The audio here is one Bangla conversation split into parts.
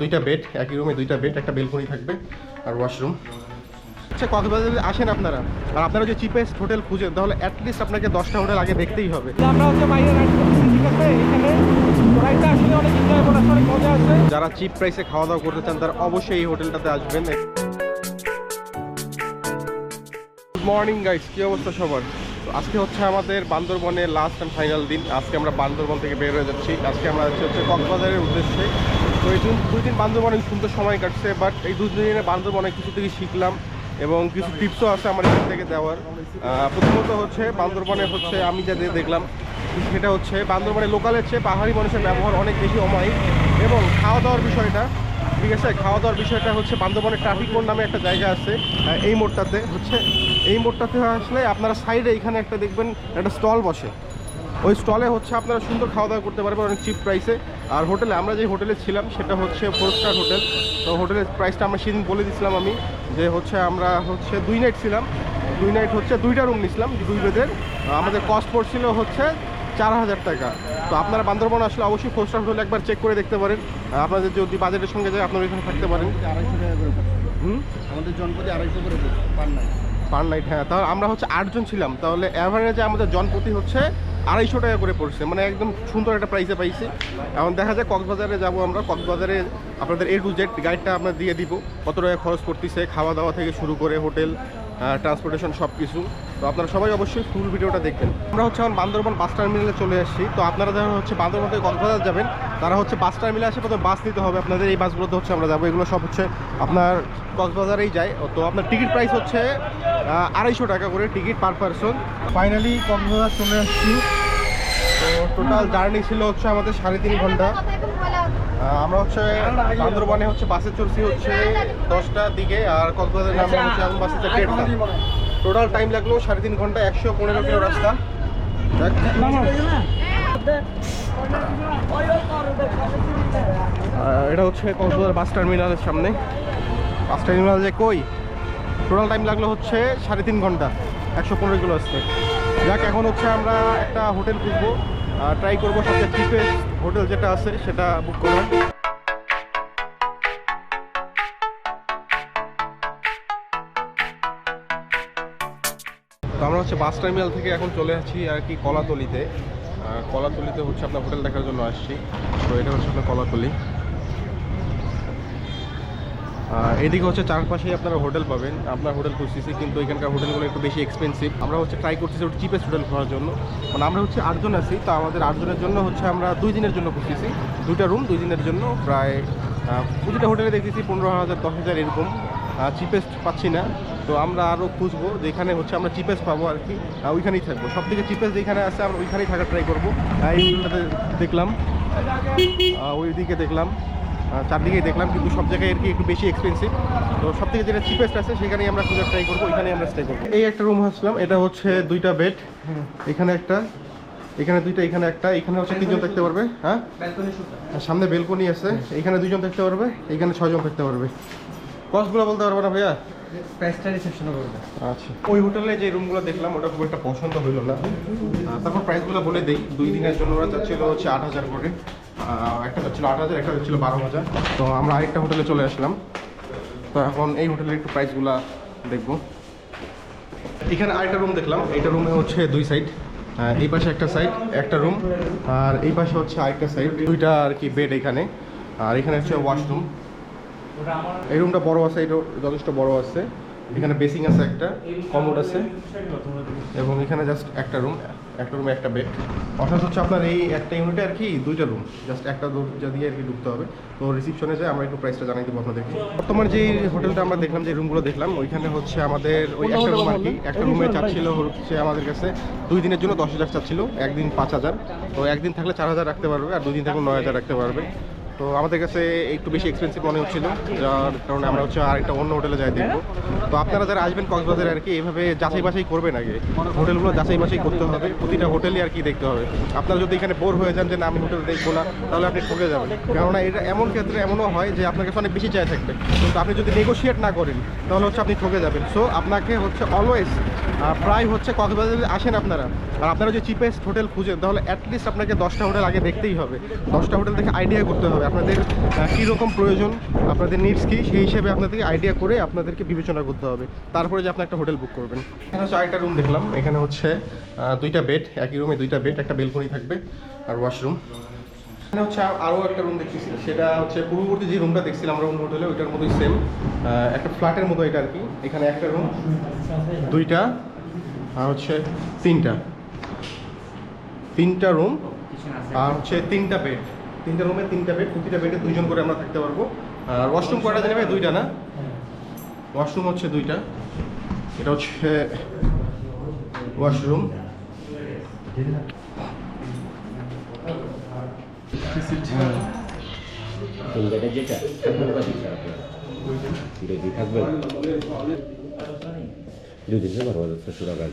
দুইটা বেড একই রুমে দুইটা বেড একটা বেলকনি থাকবে আর ওয়াশরুম আচ্ছা কক্সবাজার যদি আসেন আপনারা। আর আপনারা যে চিপেস্ট হোটেল খুঁজেন তাহলে অ্যাটলিস্ট আপনাকে দশটা হোটেল আগে দেখতেই হবে। আমরা হচ্ছে বাইরে রাইড করতেছি ঠিক আছে? এখানে রাইডটা আসলে অনেক এনজয়েবল আছে অনেক মজা আছে। যারা চিপ প্রাইসে খাওয়া দাওয়া করতে চান তারা অবশ্যই এই হোটেলটাতে আসবেন। গুড মর্নিং গাইস কি অবস্থা সবার? তো আজকে হচ্ছে আমাদের বান্দরবনের লাস্ট অ্যান্ড ফাইনাল দিন। আজকে আমরা বান্দরবন থেকে বের হয়ে যাচ্ছি। আজকে আমরা যাচ্ছি হচ্ছে কক্সবাজারের উদ্দেশ্যে। তো এই দুই দিন বান্দরবনে সুন্দর সময় কাটছে বাট এই দুই দিনে বান্দরবনে কিছু থেকে শিখলাম এবং কিছু টিপসও আছে আমার এখান থেকে দেওয়ার। প্রথমত হচ্ছে বান্দরবনে হচ্ছে আমি যা দেখলাম, সেটা হচ্ছে বান্দরবনে লোকালের চেয়ে পাহাড়ি মানুষের ব্যবহার অনেক বেশি অমায়িক এবং খাওয়া দাওয়ার বিষয়টা, ঠিক আছে? খাওয়া দাওয়ার বিষয়টা হচ্ছে বান্দরবনের ট্রাফিক মোড় নামে একটা জায়গা আছে এই মোড়টাতে হচ্ছে এই মোড়টাতে আসলে আপনারা সাইডে এখানে একটা দেখবেন একটা স্টল বসে। ওই স্টলে হচ্ছে আপনারা সুন্দর খাওয়া দাওয়া করতে পারবেন অনেক চিপ প্রাইসে আর হোটেলে আমরা যে হোটেলে ছিলাম সেটা হচ্ছে ফোর স্টার হোটেল। তো হোটেলের প্রাইসটা আমরা সেদিন বলে দিয়েছিলাম আমি যে হচ্ছে আমরা হচ্ছে দুই নাইট ছিলাম। দুই নাইট হচ্ছে দুইটা রুম নিছিলাম, দুই বেডের। আমাদের কস্ট পড়ছিল হচ্ছে চার হাজার টাকা। তো আপনারা বান্দরবন আসলে অবশ্যই ফোর স্টার হোটেল একবার চেক করে দেখতে পারেন। আপনাদের যদি বাজেটের সঙ্গে যায়, আপনারা এখানে থাকতে পারেন। হুম আমাদের জনপদে আড়াইশো করে পার নাইট পার নাইট হ্যাঁ তাহলে আমরা হচ্ছে আটজন ছিলাম। তাহলে অ্যাভারেজে আমাদের জন প্রতি হচ্ছে আড়াইশো টাকা করে পড়ছে। মানে একদম সুন্দর একটা প্রাইসে পাইছি। এখন দেখা যায় কক্সবাজারে যাব আমরা। কক্সবাজারে আপনাদের এ টু জেড গাইডটা আমরা দিয়ে দিব। কত টাকা খরচ করতেছে খাওয়া দাওয়া থেকে শুরু করে হোটেল ট্রান্সপোর্টেশন সব কিছু তো আপনারা সবাই অবশ্যই ফুল ভিডিওটা দেখবেন। আমরা হচ্ছে এখন বান্দরবান বাস টার্মিনালে চলে আসছি। তো আপনারা যারা হচ্ছে বান্দরবান থেকে কক্সবাজার যাবেন, তারা হচ্ছে বাস টার্মিনালে আসে, প্রথমে বাস নিতে হবে। আপনাদের এই বাসগুলোতে হচ্ছে আমরা যাব। এগুলো সব হচ্ছে আপনার কক্সবাজারেই যায়। তো আপনার টিকিট প্রাইস হচ্ছে আড়াইশো টাকা করে ticket per person finally Cox's Bazar চলে আসছি। তো টোটাল জার্নি ছিল হচ্ছে আমাদের সাড়ে তিন ঘণ্টা। আমরা হচ্ছে বান্দরবানে হচ্ছে বাসে চলছি হচ্ছে দশটার দিকে, আর কক্সবাজার নামে হচ্ছে বাসে টোটাল টাইম লাগল সাড়ে তিন ঘণ্টা, একশো পনেরো কিলো রাস্তা। এটা হচ্ছে কক্সবাজার বাস টার্মিনালের সামনে। বাস টার্মিনাল যে কই? টোটাল টাইম লাগল হচ্ছে সাড়ে তিন ঘণ্টা, একশো পনেরো কিলো আসতে যাক, এখন হচ্ছে আমরা একটা হোটেল খুঁজবো। ট্রাই করব সবচেয়ে চিপেস্ট হোটেল যেটা আছে, সেটা বুক করার। হচ্ছে বাস টার্মিনাল থেকে এখন চলে আসছি আর কি কলাতলিতে। কলাতলিতে হচ্ছে আপনার হোটেল দেখার জন্য আসছি। তো এটা হচ্ছে আপনার কলাতলি। এদিকে হচ্ছে চারপাশেই আপনারা হোটেল পাবেন। আপনার হোটেল খুঁজতেছি, কিন্তু এখানকার হোটেলগুলো একটু বেশি এক্সপেন্সিভ আমরা হচ্ছে ট্রাই করতেছি একটু চিপেস্ট হোটেল খোঁজার জন্য। মানে আমরা হচ্ছে আটজন আছি, তো আমাদের আটজনের জন্য হচ্ছে আমরা দুই দিনের জন্য খুঁজতেছি। দুইটা রুম দুই দিনের জন্য প্রায় প্রতিটা হোটেলে দেখতেছি পনেরো হাজার, দশ হাজার এরকম। চিপেস্ট পাচ্ছি না। তো আমরা আরও খুঁজবো যেখানে হচ্ছে আমরা চিপেস্ট পাবো আর কি। ওইখানেই থাকব। সব থেকে চিপেস্ট যেখানে আছে আমরা ওইখানেই থাকার ট্রাই করব। আহ, দেখলাম। ওইদিকে দেখলাম। চারদিকেই দেখলাম কিন্তু সব জায়গায় আর কি একটু বেশি এক্সপেন্সিভ তো সব থেকে যেটা চিপেস্ট আছে সেখানেই আমরা খোঁজার ট্রাই করব ওইখানেই আমরা স্টে করব। এই একটা রুম আসলাম এটা হচ্ছে দুইটা বেড এখানে একটা এখানে দুইটা এখানে একটা এখানে হচ্ছে তিনজন থাকতে পারবে হ্যাঁ? সামনে বেলকনি আছে এখানে দুইজন থাকতে পারবে এখানে ছয়জন থাকতে পারবে। কস্টগুলো বলতে পারব না ভাইয়া? প্রাইসটা রিসেপশনে করবে আচ্ছা। ওই হোটেলে যে রুমগুলো দেখলাম ওটা খুব একটা পছন্দ হইল না। তারপর প্রাইসগুলো বলে দেই। দুই দিনের জন্য ওরা চাচ্ছিল হচ্ছে আট হাজার করে। একটা চাচ্ছিল আট হাজার একটা চাচ্ছিল বারো হাজার। তো আমরা আরেকটা হোটেলে চলে আসলাম। তো এখন এই হোটেলের একটু প্রাইসগুলো দেখব। এখানে আরেকটা রুম দেখলাম। এইটা রুমে হচ্ছে দুই সাইড এই পাশে একটা সাইড একটা রুম আর এই পাশে হচ্ছে আরেকটা সাইড দুইটা আর কি বেড এখানে। আর এখানে হচ্ছে ওয়াশরুম এই রুমটা বড় আছে এটা যথেষ্ট বড় আছে। এখানে বেসিং আছে একটা কমোড আছে। এবং এখানে জাস্ট একটা রুম একটা রুমে একটা বেড অর্থাৎ হচ্ছে আপনার এই একটা ইউনিটে আর কি দুইটা রুম জাস্ট একটা দরজা দিয়ে আর কি ঢুকতে হবে। তো রিসিপশনে যায় আমরা একটু প্রাইসটা জানাই দেবো আপনাদেরকে। বর্তমান যে হোটেলটা আমরা দেখলাম যে রুমগুলো দেখলাম ওইখানে হচ্ছে আমাদের ওই একটা রুম আর কি। একটা রুমে চাচ্ছিল হচ্ছে আমাদের কাছে দুই দিনের জন্য দশ হাজার চাচ্ছিল একদিন পাঁচ হাজার। তো একদিন থাকলে চার হাজার রাখতে পারবে আর দুই দিন থাকলে নয় হাজার রাখতে পারবে। তো আমাদের কাছে একটু বেশি এক্সপেন্সিভ মনে হচ্ছিল যার কারণে আমরা হচ্ছে আরেকটা অন্য হোটেলে যাই দেখব। তো আপনারা যারা আসবেন কক্সবাজারে আর কি এইভাবে যাচাই বাছাই করবেন আগে। হোটেলগুলো যাচাই বাছাই করতে হবে, প্রতিটা হোটেলই আর কি দেখতে হবে। আপনারা যদি এখানে বোর হয়ে যান যে না, আমি হোটেল দেখব না, তাহলে আপনি ঠকে যাবেন। কেননা এটা এমন ক্ষেত্রে এমনও হয় যে আপনার কাছে অনেক বেশি চাই থাকবে। কিন্তু আপনি যদি নেগোশিয়েট না করেন, তাহলে হচ্ছে আপনি ঠকে যাবেন। সো আপনাকে হচ্ছে অলওয়েজ প্রায় হচ্ছে কক্সবাজারে আসেন আপনারা। আর আপনারা যে চিপেস্ট হোটেল খুঁজেন, তাহলে অ্যাটলিস্ট আপনাকে দশটা হোটেল আগে দেখতেই হবে। দশটা হোটেল থেকে আইডিয়া করতে হবে। আপনাদের কীরকম প্রয়োজন, আপনাদের নিডস কী, সেই হিসেবে আপনাদেরকে আইডিয়া করে আপনাদেরকে বিবেচনা করতে হবে। তারপরে যে আপনি একটা হোটেল বুক করবেন। এখানে হচ্ছে আরেকটা রুম দেখলাম। এখানে হচ্ছে দুইটা বেড একই রুমে দুইটা বেড একটা বেলকনি থাকবে আর ওয়াশরুম এখানে হচ্ছে আ- আরও একটা রুম দেখতেছি। সেটা হচ্ছে পূর্ববর্তী যে রুমটা দেখছিলাম আমরা অন্য হোটেলে ওইটার মতোই সেম একটা ফ্ল্যাটের মতো এটা আর কি। এখানে একটা রুম দুইটা। আর হচ্ছে তিনটা। তিনটা রুম আর হচ্ছে তিনটা বেড তিনটা রুমে তিনটা বেড প্রতিটা বেডে দুইজন করে আমরা থাকতে পারব। আর ওয়াশরুম কয়টা জানি ভাই? দুইটা না? ওয়াশরুম হচ্ছে দুইটা। এটা হচ্ছে ওয়াশরুম যেটা থাকবে দিচ্ছে আপনার যদি থাকবে দুদিন বারো হাজার ছশো টাকা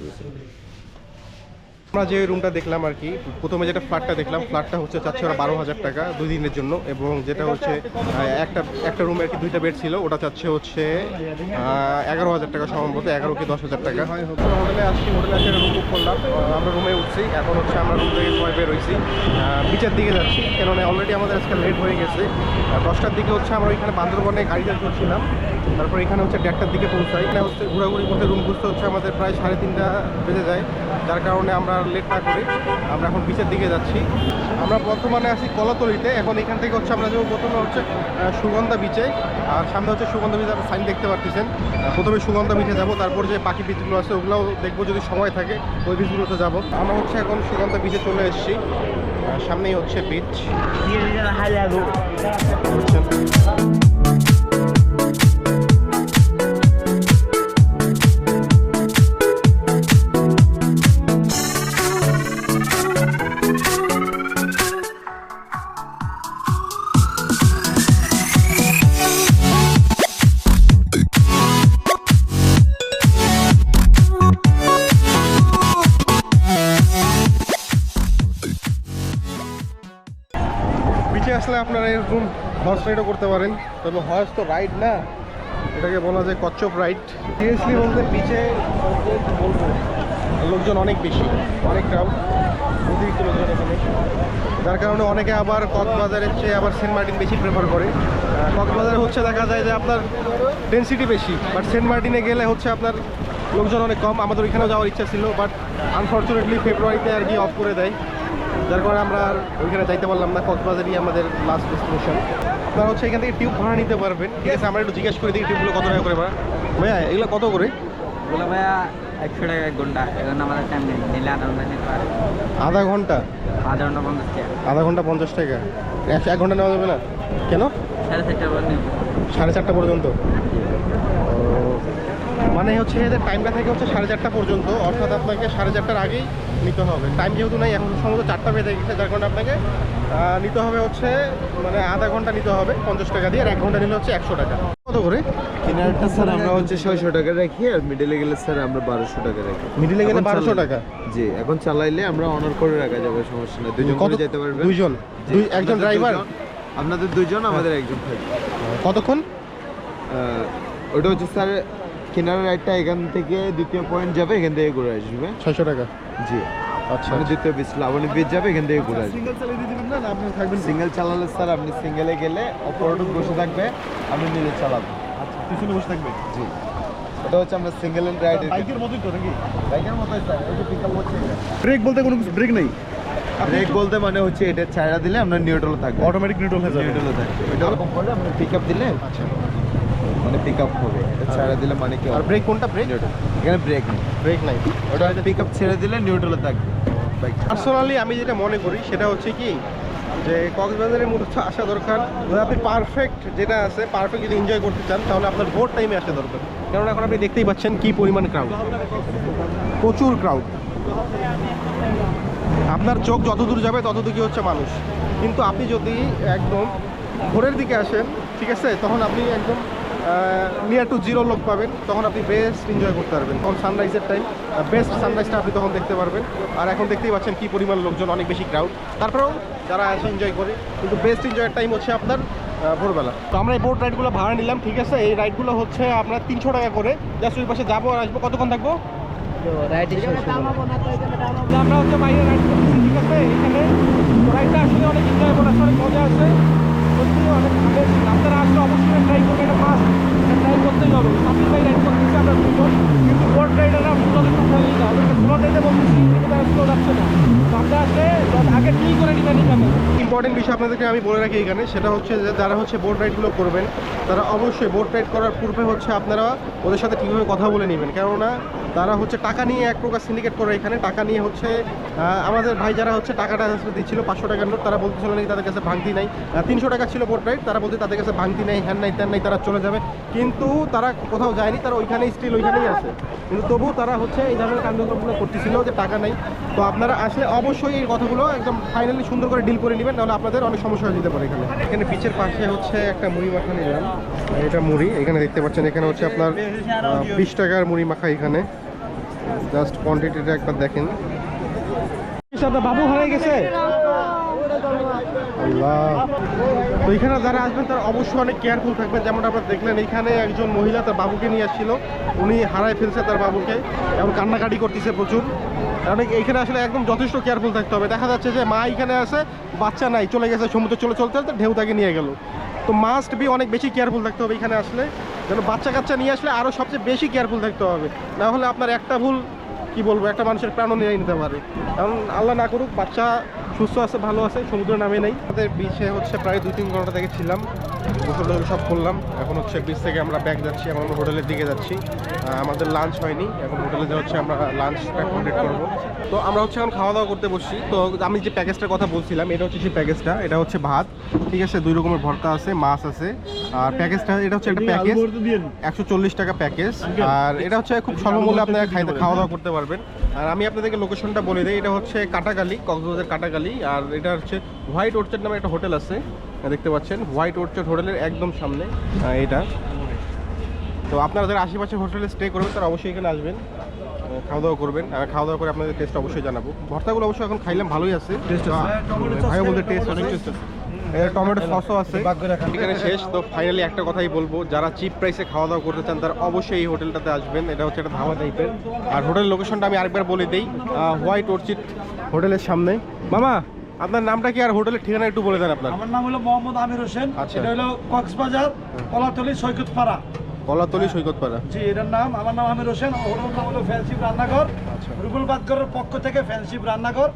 আমরা যে রুমটা দেখলাম আর কি প্রথমে যেটা ফ্ল্যাটটা দেখলাম ফ্ল্যাটটা হচ্ছে চাচ্ছে ওরা বারো হাজার টাকা দুই দিনের জন্য এবং যেটা হচ্ছে একটা একটা রুমে আর কি দুইটা বেড ছিল ওটা চাচ্ছে হচ্ছে এগারো হাজার টাকা সম্ভবত এগারো কি দশ হাজার টাকা। হোটেলে আসছি হোটেলে আসে রুম বুক করলাম আমরা রুমে উঠছি এখন হচ্ছে আমরা রুম থেকে সবাই বের হয়েছি বিচের দিকে যাচ্ছি কেননা অলরেডি আমাদের আজকে লেট হয়ে গেছে। দশটার দিকে হচ্ছে আমরা ওইখানে বান্দরবনে গাড়িতে চলছিলাম তারপর এখানে হচ্ছে দেড়টার দিকে পৌঁছাই। এখানে হচ্ছে ঘোরাঘুরি করতে রুম খুঁজতে হচ্ছে আমাদের প্রায় সাড়ে তিনটা বেজে যায়। যার কারণে আমরা লেট না করি আমরা এখন বিচের দিকে যাচ্ছি। আমরা বর্তমানে আছি কলাতলিতে। এখন এখান থেকে হচ্ছে আমরা যেমন প্রথমে হচ্ছে সুগন্ধা বিচে আর সামনে হচ্ছে সুগন্ধা বিচে সাইন দেখতে পাচ্ছেন প্রথমে সুগন্ধা বিচে যাব তারপর যে বাকি বিচগুলো আছে ওগুলোও দেখব যদি সময় থাকে ওই বিচগুলোতে যাব। আমরা হচ্ছে এখন সুগন্ধা বিচে চলে এসেছি। সামনেই হচ্ছে বিচ আপনারা এরকম হর্স রাইডও করতে পারেন। তবে হর্স তো রাইড না, এটাকে বলা যায় কচ্ছপ রাইড সিরিয়াসলি বলতে বলব, লোকজন অনেক বেশি, অনেক ক্রাউড অতিরিক্ত লোকজন এখানে। যার কারণে অনেকে আবার কক্সবাজারের চেয়ে আবার সেন্ট মার্টিন বেশি প্রেফার করে। কক্সবাজারে হচ্ছে দেখা যায় যে আপনার ডেন্সিটি বেশি বাট সেন্ট মার্টিনে গেলে হচ্ছে আপনার লোকজন অনেক কম। আমাদের ওইখানেও যাওয়ার ইচ্ছা ছিল বাট আনফর্চুনেটলি ফেব্রুয়ারিতে আর কি অফ করে দেয়। যার কারণে আমরা ওইখানে যাইতে পারলাম না কক্সবাজারই আমাদের লাস্ট ডেস্টিনেশন আপনারা হচ্ছে এখান থেকে টিউব ভাড়া নিতে পারবেন। ঠিক আছে আমরা একটু জিজ্ঞেস করে দিই টিউবগুলো কত টাকা করে ভাড়া। ভাইয়া এগুলো কত করে? ওগুলো ভাইয়া একশো টাকা এক ঘণ্টা। এখন আমাদের টাইম নেই। নিলে আধা ঘণ্টা নিতে পারে। আধা ঘণ্টা? আধা ঘণ্টা পঞ্চাশ টাকা। আধা ঘণ্টা পঞ্চাশ টাকা। একশো এক ঘণ্টা নেওয়া যাবে না? কেন? সাড়ে চারটার পর সাড়ে চারটা পর্যন্ত? মানে হচ্ছে এদের টাইমটা থেকে হচ্ছে সাড়ে চারটা পর্যন্ত অর্থাৎ আপনাকে সাড়ে চারটার আগেই নিতে হবে। টাইম যেহেতু নাই এখন সম্ভবত চারটা বেজে গেছে যার কারণে আপনাকে নিতে হবে হচ্ছে মানে আধা ঘণ্টা নিতে হবে পঞ্চাশ টাকা দিয়ে আর এক ঘণ্টা নিলে হচ্ছে একশো টাকা। কত করে? কিনারটা স্যার আমরা হচ্ছে ছয়শো টাকা রাখি আর মিডলে গেলে স্যার আমরা বারোশো টাকা রাখি। মিডিলে গেলে বারোশো টাকা? জি এখন চালাইলে আমরা অনার করে রাখা যাবে সমস্যা নেই। দুজন কত যেতে পারবে দুইজন? দুই একজন ড্রাইভার আপনাদের দুইজন আমাদের একজন থাকবে কতক্ষণ? ওটা হচ্ছে স্যার কিনারা রাইডটা এখান থেকে দ্বিতীয় পয়েন্ট যাবে এখান থেকে ঘুরে আসবে। ছয়শো টাকা? জি। আচ্ছা মানে দ্বিতীয় বিচ লাবণী বিচ যাবে এখান থেকে ঘুরে আসবে। আপনি থাকবেন সিঙ্গেল চালালে স্যার আপনি সিঙ্গেলে গেলে অপরটুক বসে থাকবে আপনি নিজে চালাবেন। আচ্ছা পিছনে বসে থাকবে? জি। এটা হচ্ছে আমরা সিঙ্গেল রাইডের বাইকের মতোই তো নাকি? বাইকের মতোই স্যার এই যে পিকআপ হচ্ছে ব্রেক বলতে কোনো কিছু ব্রেক নেই? ব্রেক বলতে মানে হচ্ছে এটা ছাড়া দিলে আমরা নিউট্রাল থাকব। অটোমেটিক নিউট্রাল হয়ে যাবে। নিউট্রাল থাকবে এটা এরকম করলে আপনি পিকআপ দিলে আচ্ছা। মানে পিকআপ হবে। এটা ছেড়ে দিলে মানে কি আর ব্রেক কোনটা? ব্রেক এখানে ব্রেক নেই। ব্রেক নাই। ওটা পিকআপ ছেড়ে দিলে নিউট্রাল থাকবে। পার্সোনালি আমি যেটা মনে করি সেটা হচ্ছে কি যে কক্সবাজারের মূলত আসা দরকার। আপনি পারফেক্ট যেটা আছে পারফেক্ট যদি এনজয় করতে চান তাহলে আপনার ভোর টাইমে আসা দরকার। কারণ এখন আপনি দেখতেই পাচ্ছেন কি পরিমাণ ক্রাউড প্রচুর ক্রাউড আপনার চোখ যত দূর যাবে তত দূর হচ্ছে মানুষ। কিন্তু আপনি যদি একদম ভোরের দিকে আসেন ঠিক আছে তখন আপনি একদম নিয়ার টু জিরো লোক পাবেন তখন আপনি বেস্ট এনজয় করতে পারবেন। তখন সানরাইজের টাইম বেস্ট সানরাইজটা আপনি তখন দেখতে পারবেন। আর এখন দেখতেই পাচ্ছেন কী পরিমাণ লোকজন অনেক বেশি ক্রাউড তারপরেও যারা আসে এনজয় করে কিন্তু বেস্ট এনজয়ের টাইম হচ্ছে আপনার ভোরবেলা। তো আমরা এই বোট রাইডগুলো ভাড়া নিলাম ঠিক আছে? এই রাইডগুলো হচ্ছে আপনার তিনশো টাকা করে। জাস্ট ওই পাশে যাব আর আসব। কতক্ষণ থাকব? আমরা হচ্ছে বাইরে রাইড করতেছি ঠিক আছে? এখানে রাইডটা আসলে অনেক এনজয়েবল আছে অনেক মজা আছে। অনেক ভালো আপনারা আসলে অবশ্যই ট্রাই করবেন এটা ট্রাই করতেই হবে। আমরা দুজন কিন্তু বোর্ড রাইডাররা দুজন বলতেছি কিন্তু তারা স্লো যাচ্ছে না। আগে করে ইম্পর্টেন্ট বিষয় আপনাদেরকে আমি বলে রাখি এখানে, সেটা হচ্ছে যে যারা হচ্ছে বোর্ড রাইডগুলো করবেন, তারা অবশ্যই বোর্ড রাইড করার পূর্বে হচ্ছে আপনারা ওদের সাথে ঠিকভাবে কথা বলে নেবেন। কেননা তারা হচ্ছে টাকা নিয়ে এক প্রকার সিন্ডিকেট করে এখানে। টাকা নিয়ে হচ্ছে আমাদের ভাই যারা হচ্ছে টাকাটা দিচ্ছিল, পাঁচশো টাকার নোট, তারা বলতেছিল নাকি তাদের কাছে ভাঙতি নাই। তিনশো টাকা ছিল বোট রাইড তারা বলতে তাদের কাছে ভাঙতি নাই, হ্যান নাই ত্যান নাই, তারা চলে যাবে। কিন্তু তারা কোথাও যায়নি তারা ওইখানেই স্টিল ওইখানেই আছে। কিন্তু তবুও তারা হচ্ছে এই ধরনের কাণ্ডকর্মগুলো করতেছিল যে টাকা নাই। তো আপনারা আসলে অবশ্যই এই কথাগুলো একদম ফাইনালি সুন্দর করে ডিল করে নেবেন নাহলে আপনাদের অনেক সমস্যা হয়ে যেতে পারে এখানে। এখানে বিচের পাশে হচ্ছে একটা মুড়ি মাখা নিলাম। এটা মুড়ি এখানে দেখতে পাচ্ছেন এখানে হচ্ছে আপনার বিশ টাকার মুড়ি মাখা এখানে। জাস্ট কোয়ান্টিটিটা একবার দেখেন। আপনার বাবু হারিয়ে গেছে। তো এখানে যারা আসবেন, তারা অবশ্যই অনেক কেয়ারফুল থাকবেন। যেমন আপনারা দেখলেন, এখানে একজন মহিলা তার বাবুকে নিয়ে আসছিল। উনি হারায় ফেলছে তার বাবুকে। এবং কান্নাকাটি করতেছে প্রচুর। কারণ এইখানে আসলে একদম যথেষ্ট কেয়ারফুল থাকতে হবে। দেখা যাচ্ছে যে মা এখানে আছে, বাচ্চা নাই, চলে গেছে, সমুদ্রে চলে চলতে চলতে ঢেউ তাকে নিয়ে গেল। তো মাস্ট বি অনেক বেশি কেয়ারফুল থাকতে হবে এখানে আসলে। যেন বাচ্চা কাচ্চা নিয়ে আসলে আরও সবচেয়ে বেশি কেয়ারফুল থাকতে হবে। না হলে আপনার একটা ভুল, কি বলব, একটা মানুষের প্রাণও নিয়ে নিতে পারে। কারণ আল্লাহ না করুক, বাচ্চা সুস্থ আছে, ভালো আছে, সমুদ্র নামে নেই। আমাদের বিচে হচ্ছে প্রায় দু তিন ঘণ্টা থেকে ছিলাম। গোসল সব করলাম। এখন হচ্ছে বিচ থেকে আমরা ব্যাগ যাচ্ছি এখন আমরা হোটেলের দিকে যাচ্ছি। আমাদের লাঞ্চ হয়নি এখন হোটেলে যে হচ্ছে আমরা লাঞ্চটা কমপ্লিট করব। তো আমরা হচ্ছে এখন খাওয়া দাওয়া করতে বসছি। তো আমি যে প্যাকেজটার কথা বলছিলাম এটা হচ্ছে সেই প্যাকেজটা এটা হচ্ছে ভাত। ঠিক আছে দুই রকমের ভর্তা আছে মাছ আছে। আর প্যাকেজটা এটা হচ্ছে একটা প্যাকেজ একশো চল্লিশ টাকা প্যাকেজ আর এটা হচ্ছে খুব স্বল্প মূল্যে আপনারা খাইতে খাওয়া দাওয়া করতে পারবেন। আর আমি আপনাদেরকে লোকেশনটা বলে দিই এটা হচ্ছে কাটাকালি কক্সবাজার কাটাকালি আর এটা হচ্ছে হোয়াইট ওরচার্ড নামে একটা হোটেল আছে। দেখতে পাচ্ছেন হোয়াইট ওরচার্ড হোটেলের একদম সামনে এটা। তো আপনারা যারা আশেপাশে হোটেলে স্টে করবেন তারা অবশ্যই এখানে আসবেন খাওয়া দাওয়া করবেন। আর খাওয়া দাওয়া করে আপনাদের টেস্ট অবশ্যই জানাব। ভর্তাগুলো অবশ্যই এখন খাইলাম ভালোই আছে। ভাইও বলতে টেস্ট অনেক টেস্ট আছে। টমেটো সসও আছে। এখানে শেষ। তো ফাইনালি একটা কথাই বলব যারা চিপ প্রাইসে খাওয়া দাওয়া করতে চান তারা অবশ্যই এই হোটেলটাতে আসবেন। এটা হচ্ছে একটা ধাবা টাইপের আর হোটেল লোকেশনটা আমি আরেকবার বলে দিই হোয়াইট অর্চিড হোটেলের সামনে। মামা আপনার নামটা কি আর হোটেলের ঠিকানা একটু বলে দেন আপনার? আমার নাম হলো মোহাম্মদ আমির হোসেন। আচ্ছা। এটা হলো কক্সবাজার কলাতলি সৈকতপাড়া। কলাতলি সৈকতপাড়া। জি এটার নাম। আমার নাম আমির হোসেন। ওটার নাম হলো ফ্যান্সিপ রান্নাঘর। আচ্ছা। রুবুল বাদগরের পক্ষ থেকে ফ্যান্সিপ রান্নাঘর।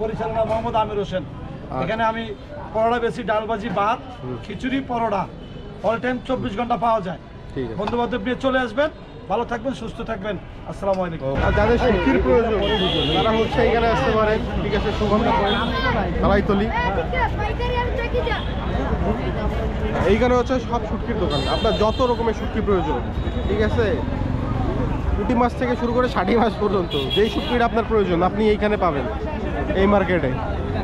পরিচালনা মোহাম্মদ আমির হোসেন। এখানে আমি পরোটা বেশি ডালবাজি ভাত খিচুড়ি পরোটা। অল টাইম চব্বিশ ঘণ্টা পাওয়া যায়। ঠিক আছে। বন্ধু বান্ধব নিয়ে চলে আসবেন। ভালো থাকবেন, সুস্থ থাকবেন। আসসালামু আলাইকুম। যাদের প্রয়োজন, তারা হচ্ছে এখানে আসতে ঠিক আছে সুগন্ধা এইখানে হচ্ছে সব শুটকির দোকান। আপনার যত রকমের শুটকি প্রয়োজন, ঠিক আছে? পুঁটি মাছ থেকে শুরু করে ষাটি মাছ পর্যন্ত, যেই শুটকিটা আপনার প্রয়োজন, আপনি এইখানে পাবেন, এই মার্কেটে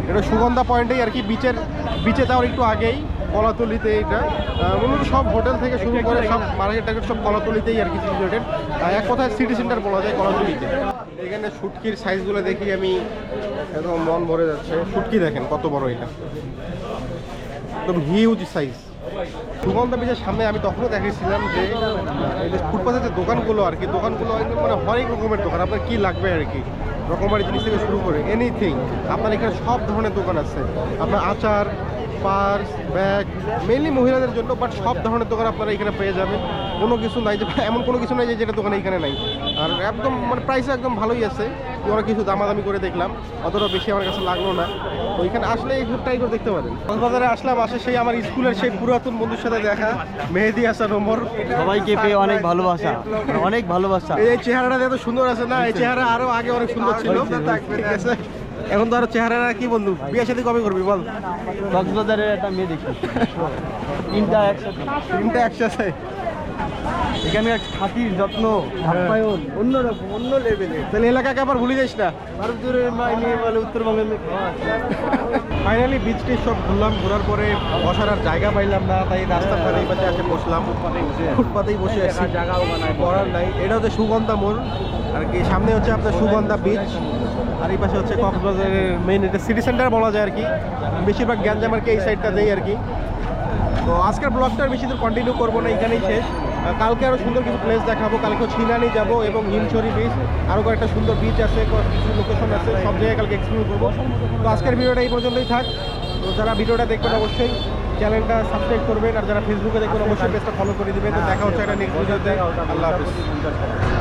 এটা সুগন্ধা পয়েন্টেই আর কি বিচের বিচে যাওয়ার একটু আগেই। কলাতলিতে এইটা মূলত সব হোটেল থেকে শুরু করে সব মার্কেট টার্কেট সব কলাতলিতেই আর কি সিচুয়েটেড এক কথায় সিটি সেন্টার বলা যায় কলাতলিতে। এখানে শুটকির সাইজগুলো দেখি আমি একদম মন ভরে যাচ্ছে। শুটকি দেখেন কত বড় এটা। একদম হিউজ সাইজ সুগন্ধা বীজের সামনে আমি তখনও দেখেছিলাম যে এই যে ফুটপাথের যে দোকানগুলো আর কি দোকানগুলো একদম মানে হরেক রকমের দোকান। আপনার কী লাগবে আর কি? রকমারি জিনিস থেকে শুরু করে এনিথিং আপনার এখানে সব ধরনের দোকান আছে। আপনার আচার পার্স ব্যাগ মেনলি মহিলাদের জন্য বাট সব ধরনের দোকান আপনারা এখানে পেয়ে যাবেন। কোনো কিছু নাই যে এমন কোনো কিছু নাই যে যেটা দোকানে এখানে নাই। আর একদম মানে প্রাইস একদম ভালোই আছে। অনেক কিছু দামাদামি করে দেখলাম। অতটা বেশি আমার কাছে লাগল না। তো এখানে আসলে এই ট্রাই করে দেখতে পারেন। কক্সবাজারে আসলাম আসে সেই আমার স্কুলের সেই পুরাতন বন্ধুর সাথে দেখা। মেহেদি হাসান ওমর। সবাইকে পেয়ে অনেক ভালোবাসা। অনেক ভালোবাসা। এই চেহারাটা এত সুন্দর আছে না এই চেহারা আরও আগে অনেক সুন্দর ছিল। ঠিক আছে। এখন তো আর চেহারা কি বন্ধু? বিয়ে সাথে কবে করবি বল? কক্সবাজারের একটা মেয়ে দেখি তিনটা একসাথে। তিনটা একসাথে? এখানকার খাতির যত্ন আপ্যায়ন অন্যরকম অন্য লেভেলে তাহলে এলাকাকে আবার ভুলে যাস না? ভারতের মেয়ে বলে উত্তরবঙ্গের মেয়ে ফাইনালি বিচ টিচ সব ঘুরলাম ঘোরার পরে বসার আর জায়গা পাইলাম না তাই রাস্তার ধারে এই পাশে এসে বসলাম। ফুটপাতেই বসে আছি। করার নাই। এটা হচ্ছে সুগন্ধা মোড়। আর কি সামনে হচ্ছে আপনার সুগন্ধা বিচ আর এই পাশে হচ্ছে কক্সবাজারের মেইন এটা সিটি সেন্টার বলা যায় আর কি। বেশিরভাগ গ্যাঞ্জাম আর কি এই সাইডটা দেই আর কি। তো আজকের ব্লগটা বেশি দূর কন্টিনিউ করব না এখানেই শেষ। কালকে আরও সুন্দর কিছু প্লেস দেখাবো। কালকে ছিনানি যাব এবং হিমছড়ি বিচ আরও কয়েকটা সুন্দর বিচ আছে কিছু লোকেশন আছে, সব জায়গায় কালকে এক্সপ্লোর করব। তো আজকের ভিডিওটা এই পর্যন্তই থাক। তো যারা ভিডিওটা দেখবেন অবশ্যই চ্যানেলটা সাবস্ক্রাইব করবেন, আর যারা ফেসবুকে দেখবেন অবশ্যই পেজটা ফলো করে দিবেন। তো দেখা হচ্ছে একটা নেক্সট ভিডিওতে আল্লাহ হাফিজ।